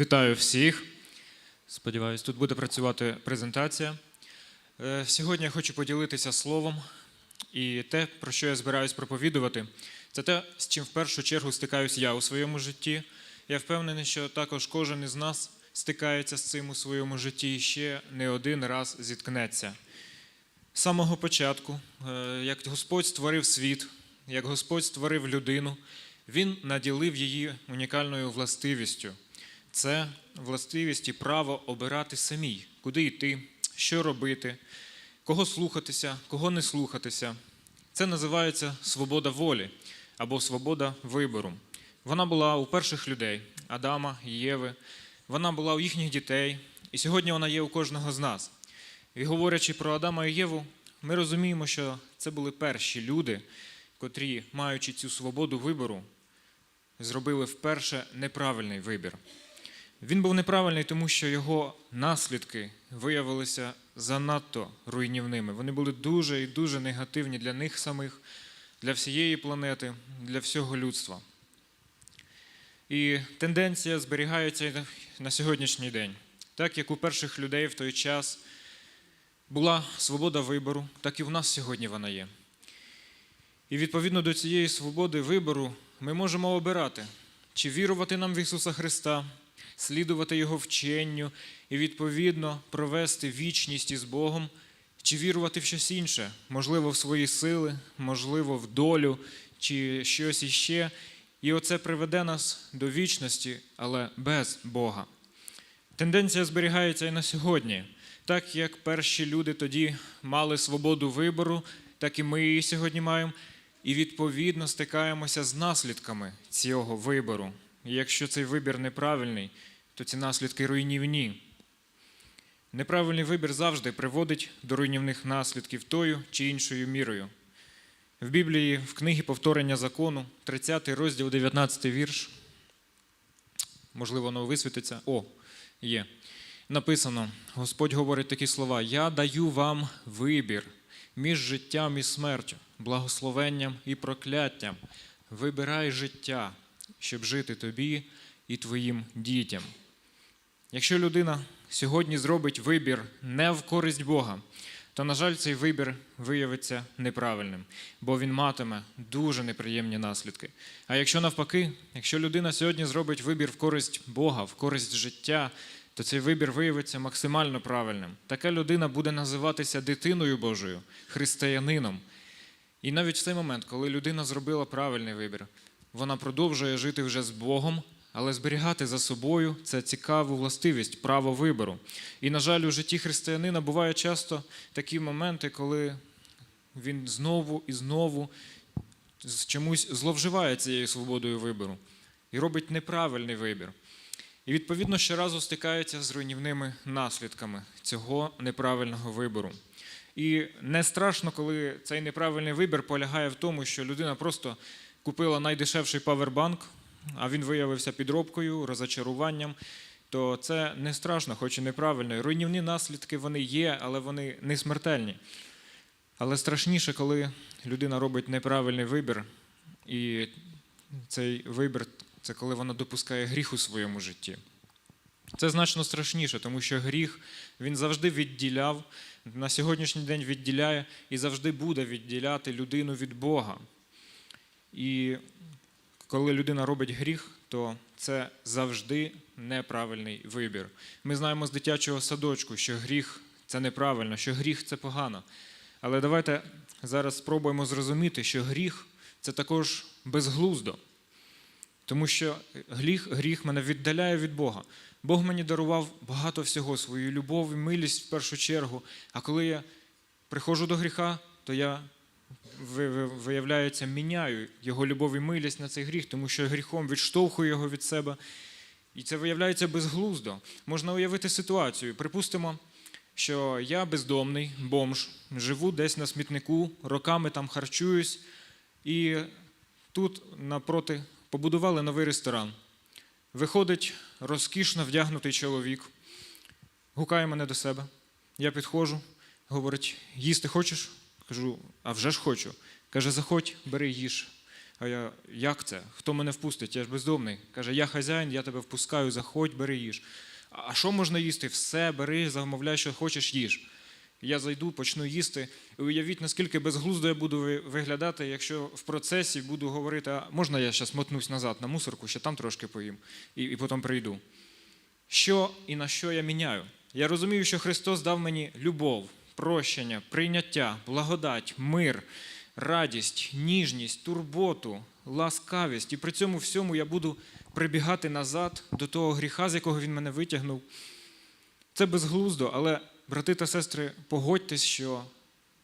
Вітаю всіх. Сподіваюсь, тут буде працювати презентація. Е, Сьогодні я хочу поділитися словом. І те, про що я збираюсь проповідувати, це те, з чим в першу чергу стикаюсь я у своєму житті. Я впевнений, що також кожен із нас стикається з цим у своєму житті і ще не один раз зіткнеться. З самого початку, е, як Господь створив світ, як Господь створив людину, Він наділив її унікальною властивістю. Це властивість і право обирати самій, куди йти, що робити, кого слухатися, кого не слухатися. Це називається свобода волі або свобода вибору. Вона була у перших людей Адама Єви, вона була у їхніх дітей, і сьогодні вона є у кожного з нас. І говорячи про Адама і Єву, ми розуміємо, що це були перші люди, котрі, маючи цю свободу вибору, зробили вперше неправильний вибір. Він був неправильний, тому що його наслідки виявилися занадто руйнівними. Вони були дуже і дуже негативні для них самих, для всієї планети, для всього людства. І тенденція зберігається на- сьогоднішній день. Так як у перших людей в той час була свобода вибору, так і в нас сьогодні вона є. І відповідно до цієї свободи вибору ми можемо обирати, чи вірувати нам в Ісуса Христа, слідувати Його вченню і відповідно провести вічність із Богом, чи вірувати в щось інше, можливо, в свої сили, можливо, в долю, чи щось іще. І оце приведе нас до вічності, але без Бога. Тенденція зберігається і на сьогодні. Так як перші люди тоді мали свободу вибору, так і ми її сьогодні маємо. І відповідно стикаємося з наслідками цього вибору. І якщо цей вибір неправильний, то ці наслідки руйнівні. Неправильний вибір завжди приводить до руйнівних наслідків тою чи іншою мірою. В Біблії, в книгі Повторення закону, 30 розділ, 19 вірш. Можливо, воно висвітиться. О, є. Написано: Господь говорить такі слова: Я даю вам вибір між життям і смертю, благословенням і прокляттям. Вибирай життя, щоб жити тобі і твоїм дітям. Якщо людина сьогодні зробить вибір не в користь Бога, то, на жаль, цей вибір виявиться неправильним, бо він матиме дуже неприємні наслідки. А якщо навпаки, якщо людина сьогодні зробить вибір в користь Бога, в користь життя, то цей вибір виявиться максимально правильним. Така людина буде називатися дитиною Божою, християнином. І навіть в цей момент, коли людина зробила правильний вибір, вона продовжує жити вже з Богом, але зберігати за собою це цікаву властивість, право вибору. І, на жаль, у житті християнина бувають часто такі моменти, коли він знову і знову з чомусь зловживає цією свободою вибору і робить неправильний вибір. І відповідно щоразу стикається з руйнівними наслідками цього неправильного вибору. І не страшно, коли цей неправильний вибір полягає в тому, що людина просто купила найдешевший павербанк, а він виявився підробкою, розочаруванням. То це не страшно, хоч і неправильно. Руйнівні наслідки вони є, але вони не смертельні. Але страшніше, коли людина робить неправильний вибір, і цей вибір це коли вона допускає гріх у своєму житті. Це значно страшніше, тому що гріх він завжди відділяв, на сьогоднішній день відділяє і завжди буде відділяти людину від Бога. І коли людина робить гріх, то це завжди неправильний вибір. Ми знаємо з дитячого садочку, що гріх це неправильно, що гріх це погано. Але давайте зараз спробуємо зрозуміти, що гріх це також безглуздо. Тому що гріх, гріх мене віддаляє від Бога. Бог мені дарував багато всього, свою любов і милість в першу чергу. А коли я приходжу до гріха, то я виявляється, міняю його любов і милість на цей гріх, тому що гріхом відштовхую його від себе. І це виявляється безглуздо. Можна уявити ситуацію. Припустимо, що я бездомний, бомж, живу десь на смітнику, роками там харчуюсь, і тут напроти побудували новий ресторан. Виходить розкішно вдягнутий чоловік, гукає мене до себе. Я підходжу, говорить: їсти хочеш? Кажу, а вже ж хочу. Каже, заходь, бери їж. А я, як це? Хто мене впустить? Я ж бездомний. Каже, я хазяїн, я тебе впускаю, заходь, бери їж. А що можна їсти? Все, бери, замовляй, що хочеш, їж. Я зайду, почну їсти. І уявіть, наскільки безглуздо я буду виглядати, якщо в процесі буду говорити, а можна я зараз мотнусь назад на мусорку, ще там трошки поїм, і, і потім прийду. Що і на що я міняю? Я розумію, що Христос дав мені любов, прощення, прийняття, благодать, мир, радість, ніжність, турботу, ласкавість. І при цьому всьому я буду прибігати назад до того гріха, з якого він мене витягнув. Це безглуздо, але, брати та сестри, погодьтесь, що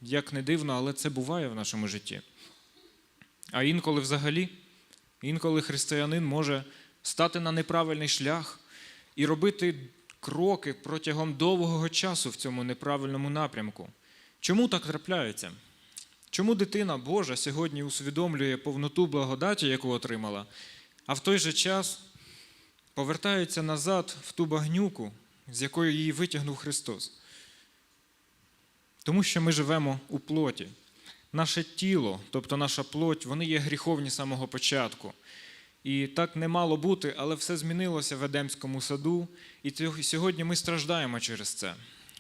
як не дивно, але це буває в нашому житті. А інколи взагалі, інколи християнин може стати на неправильний шлях і робити кроки протягом довгого часу в цьому неправильному напрямку. Чому так трапляється? Чому дитина Божа сьогодні усвідомлює повноту благодаті, яку отримала, а в той же час повертається назад в ту багнюку, з якої її витягнув Христос? Тому що ми живемо у плоті. Наше тіло, тобто наша плоть, вони є гріховні самого початку. І так не мало бути, але все змінилося в Едемському саду, і сьогодні ми страждаємо через це.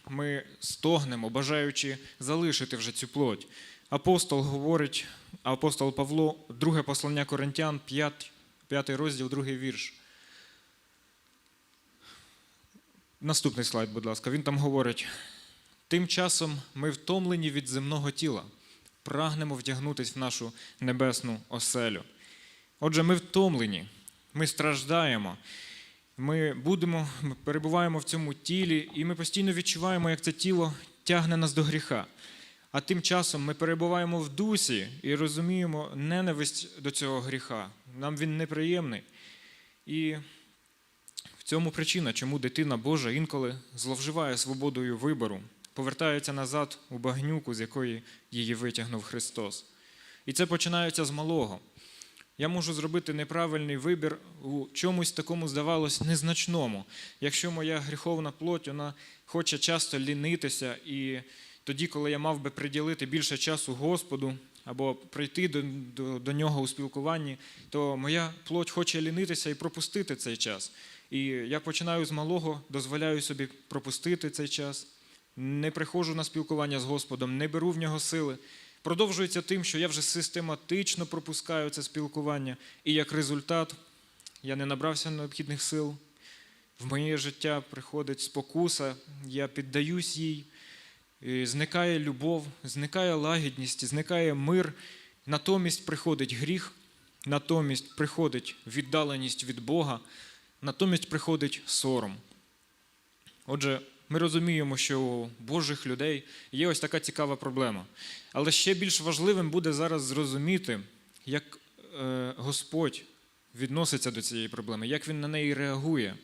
Ми стогнемо, бажаючи залишити вже цю плоть. Апостол говорить, апостол Павло, друге послання Коринтян, 5, 5 розділ, другий вірш. Наступний слайд, будь ласка. Він там говорить: тим часом ми втомлені від земного тіла, прагнемо вдягнутися в нашу небесну оселю. Отже, ми втомлені, ми страждаємо, ми будемо, ми перебуваємо в цьому тілі, і ми постійно відчуваємо, як це тіло тягне нас до гріха. А тим часом ми перебуваємо в дусі і розуміємо ненависть до цього гріха. Нам він неприємний. І в цьому причина, чому дитина Божа інколи зловживає свободою вибору, повертається назад у багнюку, з якої її витягнув Христос. І це починається з малого. Я можу зробити неправильний вибір у чомусь такому, здавалось, незначному. Якщо моя гріховна плоть вона хоче часто лінитися, і тоді, коли я мав би приділити більше часу Господу або прийти до, до, до нього у спілкуванні, то моя плоть хоче лінитися і пропустити цей час. І я починаю з малого, дозволяю собі пропустити цей час, не приходжу на спілкування з Господом, не беру в нього сили. Продовжується тим, що я вже систематично пропускаю це спілкування, і як результат я не набрався необхідних сил. В моє життя приходить спокуса, я піддаюсь їй, зникає любов, зникає лагідність, зникає мир. Натомість приходить гріх, натомість приходить віддаленість від Бога, натомість приходить сором. Отже, ми розуміємо, що у Божих людей є ось така цікава проблема. Але ще більш важливим буде зараз зрозуміти, як е, Господь відноситься до цієї проблеми, як він на неї реагує.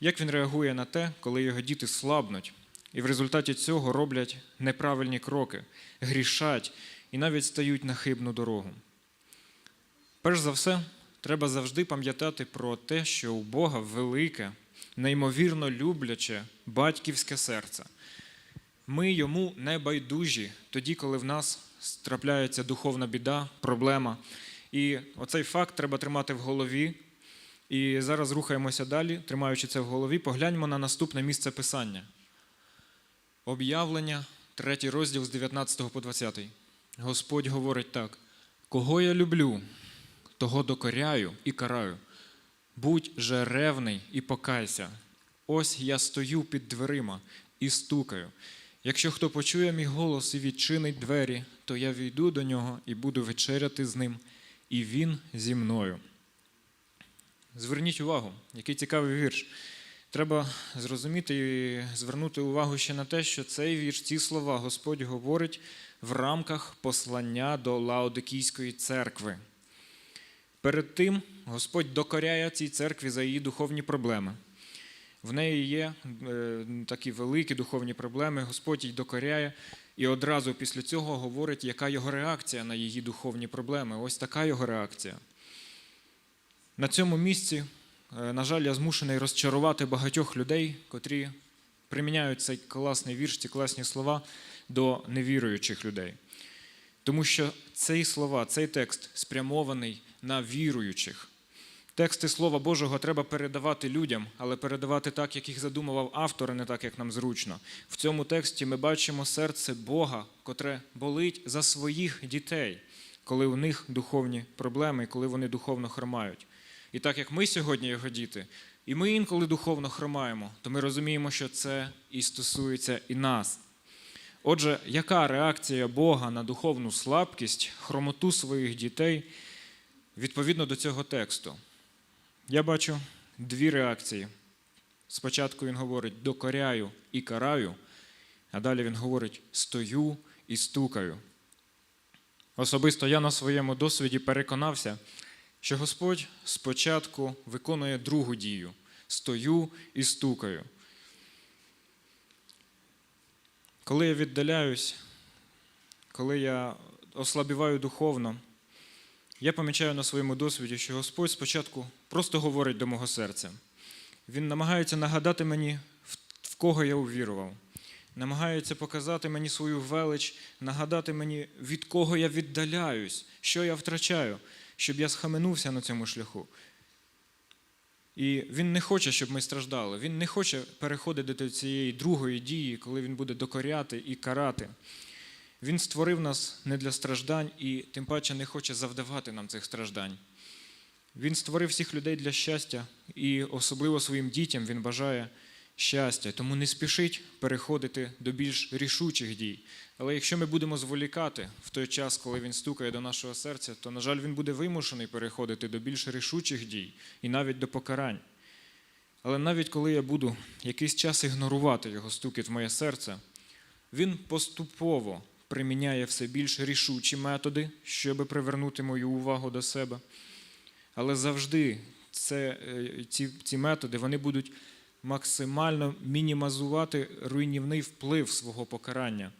Як він реагує на те, коли його діти слабнуть, і в результаті цього роблять неправильні кроки, грішать і навіть стають на хибну дорогу. Перш за все, треба завжди пам'ятати про те, що у Бога велике, неймовірно любляче батьківське серце. Ми йому не байдужі тоді, коли в нас трапляється духовна біда, проблема. І оцей факт треба тримати в голові. І зараз рухаємося далі, тримаючи це в голові, погляньмо на наступне місце писання. Об'явлення, третій розділ з 19 по 20. Господь говорить так: кого я люблю, того докоряю і караю. Будь же ревний і покайся. Ось я стою під дверима і стукаю. Якщо хто почує мій голос і відчинить двері, то я війду до нього і буду вечеряти з ним, і він зі мною. Зверніть увагу, який цікавий вірш. Треба зрозуміти і звернути увагу ще на те, що цей вірш, ці слова Господь говорить в рамках послання до Лаодикійської церкви. Перед тим Господь докоряє цій церкві за її духовні проблеми. В неї є е, такі великі духовні проблеми, Господь їй докоряє, і одразу після цього говорить, яка його реакція на її духовні проблеми. Ось така його реакція. На цьому місці, е, на жаль, я змушений розчарувати багатьох людей, котрі приміняють цей класний вірш, ці класні слова до невіруючих людей. Тому що цей слова, цей текст спрямований на віруючих. Тексти Слова Божого треба передавати людям, але передавати так, як їх задумував автор, а не так, як нам зручно. В цьому тексті ми бачимо серце Бога, котре болить за своїх дітей, коли у них духовні проблеми, коли вони духовно хромають. І так як ми сьогодні його діти, і ми інколи духовно хромаємо, то ми розуміємо, що це і стосується і нас. Отже, яка реакція Бога на духовну слабкість, хромоту своїх дітей відповідно до цього тексту? Я бачу дві реакції. Спочатку він говорить докоряю і караю, а далі він говорить стою і стукаю. Особисто я на своєму досвіді переконався, що Господь спочатку виконує другу дію стою і стукаю. Коли я віддаляюсь, коли я ослабіваю духовно, я помічаю на своєму досвіді, що Господь спочатку просто говорить до мого серця. Він намагається нагадати мені, в- кого я увірував, намагається показати мені свою велич, нагадати мені, від кого я віддаляюсь, що я втрачаю, щоб я схаменувся на цьому шляху. І він не хоче, щоб ми страждали. Він не хоче переходити до цієї другої дії, коли він буде докоряти і карати. Він створив нас не для страждань і тим паче не хоче завдавати нам цих страждань. Він створив всіх людей для щастя, і особливо своїм дітям він бажає щастя. Тому не спішить переходити до більш рішучих дій. Але якщо ми будемо зволікати в той час, коли він стукає до нашого серця, то, на жаль, він буде вимушений переходити до більш рішучих дій і навіть до покарань. Але навіть коли я буду якийсь час ігнорувати його стукіт в моє серце, він поступово приміняє все більш рішучі методи, щоб привернути мою увагу до себе. Але завжди це, е, ці, ці методи вони будуть максимально мінімізувати руйнівний вплив свого покарання.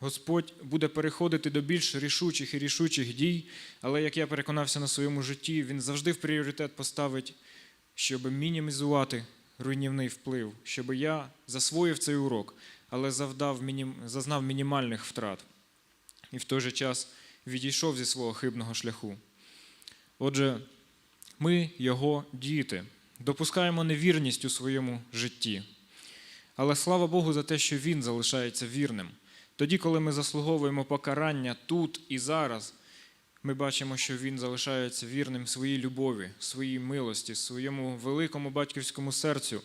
Господь буде переходити до більш рішучих і рішучих дій, але як я переконався на своєму житті, він завжди в пріоритет поставить, щоб мінімізувати руйнівний вплив, щоб я засвоїв цей урок, але завдав, зазнав мінімальних втрат і в той же час відійшов зі свого хибного шляху. Отже, ми, його діти, допускаємо невірність у своєму житті. Але слава Богу за те, що Він залишається вірним. Тоді, коли ми заслуговуємо покарання тут і зараз, ми бачимо, що Він залишається вірним своїй любові, своїй милості, своєму великому батьківському серцю.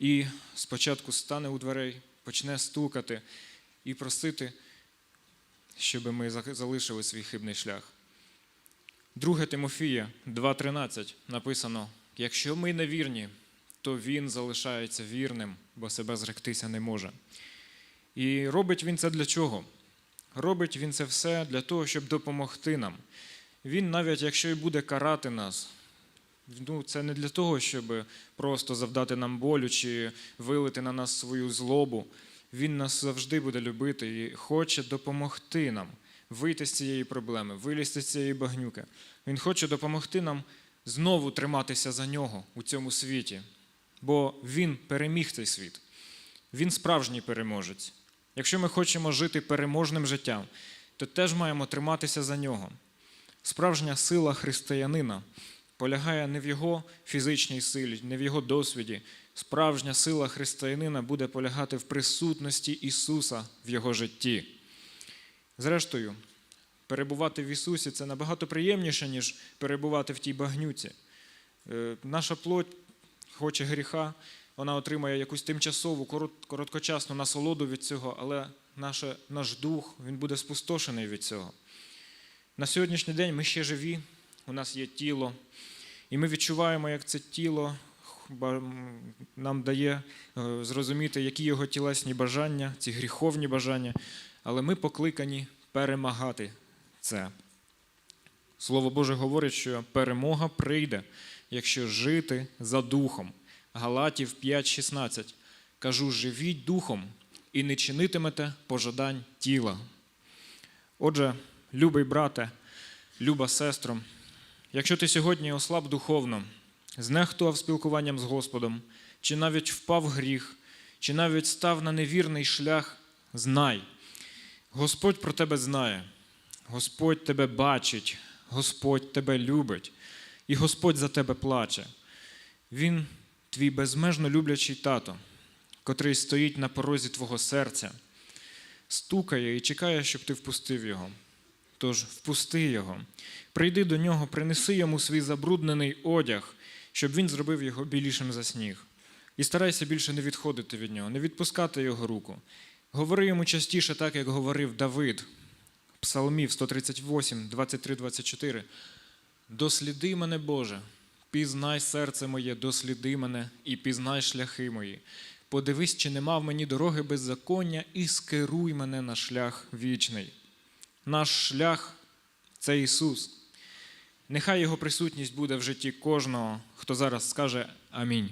І спочатку стане у дверей, почне стукати і просити, щоб ми залишили свій хибний шлях. 2 Тимофія 2.13 написано: якщо ми невірні, то він залишається вірним, бо себе зректися не може. І робить він це для чого? Робить він це все для того, щоб допомогти нам. Він, навіть якщо і буде карати нас, ну, це не для того, щоб просто завдати нам болю чи вилити на нас свою злобу. Він нас завжди буде любити і хоче допомогти нам вийти з цієї проблеми, вилізти з цієї багнюки. Він хоче допомогти нам знову триматися за нього у цьому світі, бо він переміг цей світ. Він справжній переможець. Якщо ми хочемо жити переможним життям, то теж маємо триматися за нього. Справжня сила християнина полягає не в його фізичній силі, не в його досвіді. Справжня сила християнина буде полягати в присутності Ісуса в його житті. Зрештою, перебувати в Ісусі це набагато приємніше, ніж перебувати в тій багнюці. Е, Наша плоть хоче гріха, вона отримає якусь тимчасову, короткочасну насолоду від цього, але наше, наш дух він буде спустошений від цього. На сьогоднішній день ми ще живі, у нас є тіло, і ми відчуваємо, як це тіло нам дає е, зрозуміти, які його тілесні бажання, ці гріховні бажання, але ми покликані перемагати це. Слово Боже говорить, що перемога прийде, якщо жити за духом. Галатів 5:16. Кажу, живіть духом і не чинитимете пожадань тіла. Отже, любий брате, люба сестро, якщо ти сьогодні ослаб духовно, знехтував спілкуванням з Господом, чи навіть впав гріх, чи навіть став на невірний шлях, знай, Господь про тебе знає. Господь тебе бачить, Господь тебе любить, і Господь за тебе плаче. Він твій безмежно люблячий тато, котрий стоїть на порозі твого серця, стукає і чекає, щоб ти впустив його. Тож впусти його, прийди до нього, принеси йому свій забруднений одяг, щоб він зробив його білішим за сніг. І старайся більше не відходити від нього, не відпускати його руку. Говори йому частіше так, як говорив Давид, Псалмів 138, 23, 24. Досліди мене, Боже, пізнай серце моє, досліди мене і пізнай шляхи мої. Подивись, чи нема в мені дороги беззаконня, і скеруй мене на шлях вічний. Наш шлях це Ісус. Нехай Його присутність буде в житті кожного, хто зараз скаже Амінь.